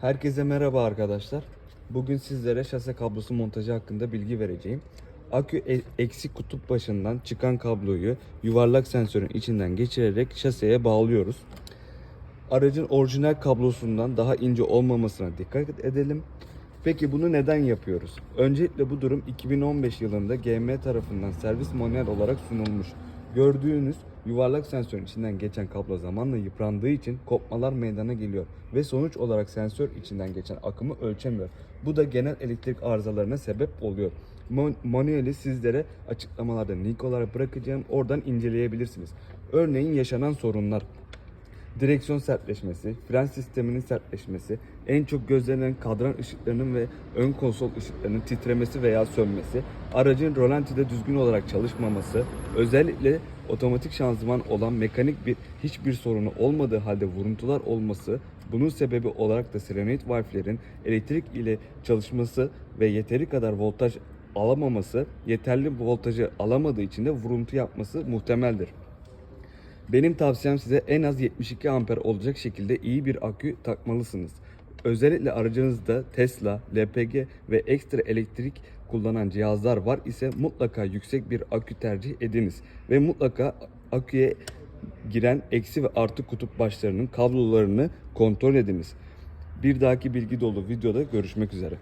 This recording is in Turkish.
Herkese merhaba arkadaşlar. Bugün sizlere şase kablosu montajı hakkında bilgi vereceğim. Akü e- eksik kutup başından çıkan kabloyu yuvarlak sensörün içinden geçirerek şaseye bağlıyoruz. Aracın orijinal kablosundan daha ince olmamasına dikkat edelim. Peki bunu neden yapıyoruz? Öncelikle bu durum 2015 yılında GM tarafından servis manuel olarak sunulmuş. Gördüğünüz yuvarlak sensörün içinden geçen kablo zamanla yıprandığı için kopmalar meydana geliyor ve sonuç olarak sensör içinden geçen akımı ölçemiyor. Bu da genel elektrik arızalarına sebep oluyor. Manueli sizlere açıklamalarda link olarak bırakacağım. Oradan inceleyebilirsiniz. Örneğin yaşanan sorunlar direksiyon sertleşmesi, fren sisteminin sertleşmesi, en çok gözlenen kadran ışıklarının ve ön konsol ışıklarının titremesi veya sönmesi, aracın rolantide düzgün olarak çalışmaması, özellikle otomatik şanzıman olan mekanik bir hiçbir sorunu olmadığı halde vuruntular olması, bunun sebebi olarak da solenoid valflerin elektrik ile çalışması ve yeteri kadar voltaj alamaması, yeterli voltajı alamadığı için de vuruntu yapması muhtemeldir. Benim tavsiyem size en az 72 amper olacak şekilde iyi bir akü takmalısınız. Özellikle aracınızda Tesla, LPG ve ekstra elektrik kullanan cihazlar var ise mutlaka yüksek bir akü tercih ediniz ve mutlaka aküye giren eksi ve artı kutup başlarının kablolarını kontrol ediniz. Bir dahaki bilgi dolu videoda görüşmek üzere.